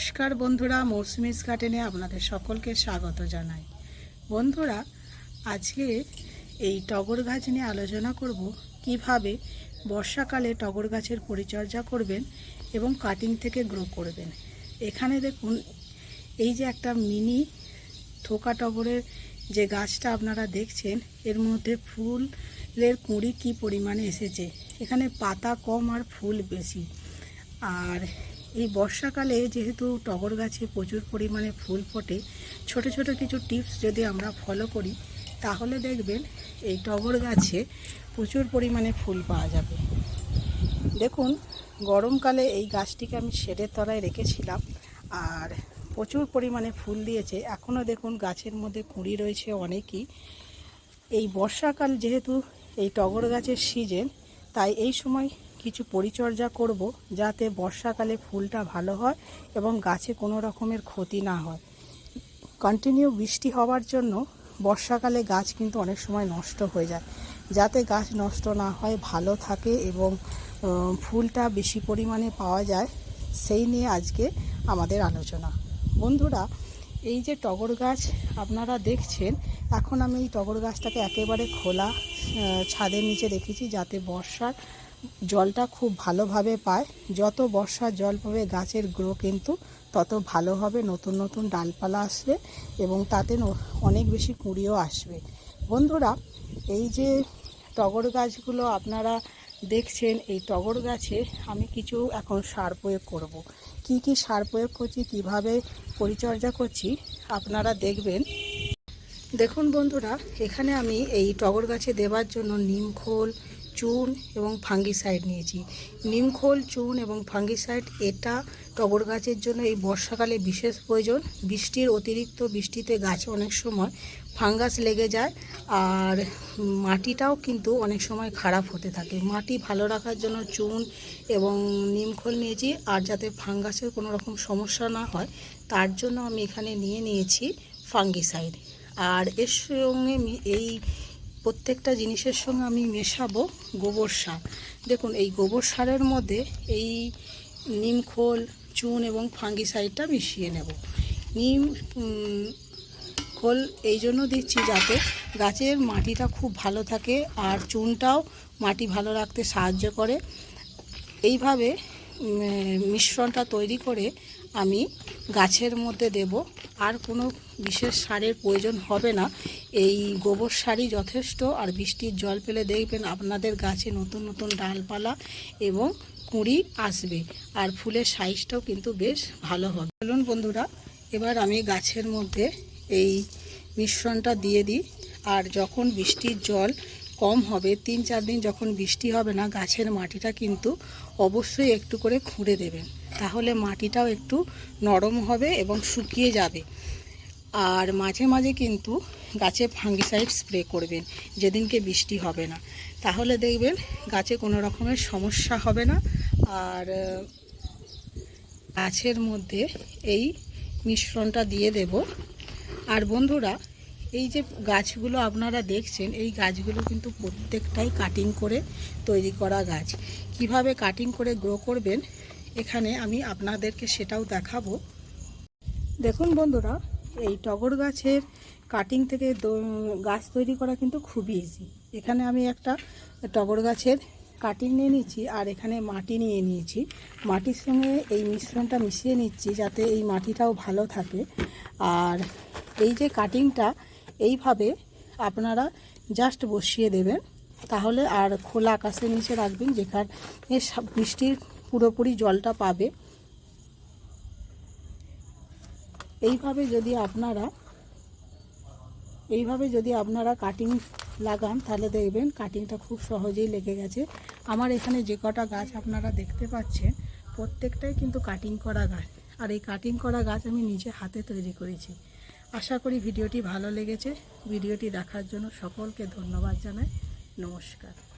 নমস্কার বন্ধুরা, মৌসুমিস গার্ডেনে আপনাদের সকলকে স্বাগত জানাই। বন্ধুরা, আজকে এই টগর গাছ নিয়ে আলোচনা করব, কীভাবে বর্ষাকালে টগর গাছের পরিচর্যা করবেন এবং কাটিং থেকে গ্রো করবেন। এখানে দেখুন, এই যে একটা মিনি থোকা টগরের যে গাছটা আপনারা দেখছেন, এর মধ্যে ফুলের কুঁড়ি কি পরিমাণে এসেছে? এখানে পাতা কম আর ফুল বেশি। আর এই বর্ষাকালে যেহেতু টগর গাছে প্রচুর পরিমাণে ফুল ফোটে, ছোট ছোট কিছু টিপস যদি আমরা ফলো করি, তাহলে দেখবেন এই টগর গাছে প্রচুর পরিমাণে ফুল পাওয়া যাবে। দেখুন, গরমকালে এই গাছটিকে আমি শেডের তলায় রেখেছিলাম আর প্রচুর পরিমাণে ফুল দিয়েছে। এখনও দেখুন গাছের মধ্যে কুঁড়ি রয়েছে অনেকই। এই বর্ষাকাল যেহেতু এই টগর গাছের সিজন, তাই এই সময় কিছু পরিচর্যা করব যাতে বর্ষাকালে ফুলটা ভালো হয় এবং গাছে কোনো রকমের ক্ষতি না হয়। কন্টিনিউ বৃষ্টি হওয়ার জন্য বর্ষাকালে গাছ কিন্তু অনেক সময় নষ্ট হয়ে যায়। যাতে গাছ নষ্ট না হয়, ভালো থাকে এবং ফুলটা বেশি পরিমাণে পাওয়া যায়, সেই নিয়ে আজকে আমাদের আলোচনা। বন্ধুরা, এই যে টগর গাছ আপনারা দেখছেন, এখন আমি এই টগর গাছটাকে একেবারে খোলা ছাদের নিচে রেখেছি যাতে বর্ষার জলটা খুব ভালোভাবে পায়। যত বর্ষার জল পাবে গাছের গ্রো কিন্তু তত ভালো হবে। নতুন নতুন ডালপালা আসবে এবং তাতে অনেক বেশি কুঁড়িও আসবে। বন্ধুরা, এই যে টগর গাছগুলো আপনারা দেখছেন, এই টগর গাছে আমি কিছু এখন সার প্রয়োগ করব। কি কি সার প্রয়োগ করছি, কীভাবে পরিচর্যা করছি, আপনারা দেখবেন। দেখুন বন্ধুরা, এখানে আমি এই টগর গাছে দেওয়ার জন্য নিমখোল চুন এবং ফাঙ্গিসাইড নিয়েছি। নিমখোল চুন এবং ফাঙ্গিসাইড, এটা টগর গাছের জন্য এই বর্ষাকালে বিশেষ প্রয়োজন। বৃষ্টির অতিরিক্ত বৃষ্টিতে গাছ অনেক সময় ফাঙ্গাস লেগে যায় আর মাটিটাও কিন্তু অনেক সময় খারাপ হতে থাকে। মাটি ভালো রাখার জন্য চুন এবং নিমখোল নিয়েছি আর যাতে ফাঙ্গাসের কোনো রকম সমস্যা না হয়, তার জন্য আমি এখানে নিয়ে নিয়েছি ফাঙ্গিসাইড। আর এর সঙ্গে এই প্রত্যেকটা জিনিসের সঙ্গে আমি মেশাবো গোবর সার। দেখুন, এই গোবর সারের মধ্যে এই নিম খোল, চুন এবং ফাঙ্গিসাইডটা মিশিয়ে নেব। নিম খোল এই জন্য দিচ্ছি যাতে গাছের মাটিটা খুব ভালো থাকে আর চুনটাও মাটি ভালো রাখতে সাহায্য করে। এইভাবে মিশ্রণটা তৈরি করে আমি গাছের মধ্যে দেব। আর কোনো বিশেষ সারের প্রয়োজন হবে না। এই গোবর সারই যথেষ্ট। আর বৃষ্টির জল পেলে দেখবেন আপনাদের গাছে নতুন নতুন ডালপালা এবং কুঁড়ি আসবে। আর ফুলের সাইজটাও কিন্তু বেশ ভালো হবে। চলুন বন্ধুরা, এবার আমি গাছের মধ্যে এই মিশ্রণটা দিয়ে দিই। আর যখন বৃষ্টির জল কম হবে, তিন চার দিন যখন বৃষ্টি হবে না, গাছের মাটিটা কিন্তু অবশ্যই একটু করে খুঁড়ে দেবেন। তাহলে মাটিটাও একটু নরম হবে এবং শুকিয়ে যাবে। আর মাঝে মাঝে কিন্তু গাছে ফাঙ্গিসাইড স্প্রে করবেন, যেদিনকে বৃষ্টি হবে না। তাহলে দেখবেন গাছে কোনো রকমের সমস্যা হবে না। আর গাছের মধ্যে এই মিশ্রণটা দিয়ে দেব। আর বন্ধুরা, এই যে গাছগুলো আপনারা দেখছেন, এই গাছগুলো কিন্তু প্রত্যেকটাই কাটিং করে তৈরি করা গাছ। কীভাবে কাটিং করে গ্রো করবেন এখানে আমি আপনাদেরকে সেটাও দেখাবো। দেখুন বন্ধুরা, এই টগর গাছের কাটিং থেকে গাছ তৈরি করা কিন্তু খুবই ইজি এখানে আমি একটা টগর গাছের কাটিং নিয়ে নিচ্ছি আর এখানে মাটি নিয়ে নিয়েছি। মাটির সঙ্গে এই মিশ্রণটা মিশিয়ে নিচ্ছি যাতে এই মাটিটাও ভালো থাকে। আর এই যে কাটিংটা এইভাবে আপনারা জাস্ট বসিয়ে দেবেন। তাহলে আর খোলা আকাশের নিচে রাখবেন, যেখানে বৃষ্টির পুরোপুরি জলটা পাবে। এইভাবে যদি আপনারা, এইভাবে যদি আপনারা কাটিং লাগান, তাহলে দেখবেন কাটিংটা খুব সহজেই লেগে গেছে। আমার এখানে যে কটা গাছ আপনারা দেখতে পাচ্ছেন, প্রত্যেকটাই কিন্তু কাটিং করা গাছ। আর এই কাটিং করা গাছ আমি নিজে হাতে তৈরি করেছি। আশা করি ভিডিওটি ভালো লেগেছে। ভিডিওটি দেখার জন্য সকলকে ধন্যবাদ জানাই। নমস্কার।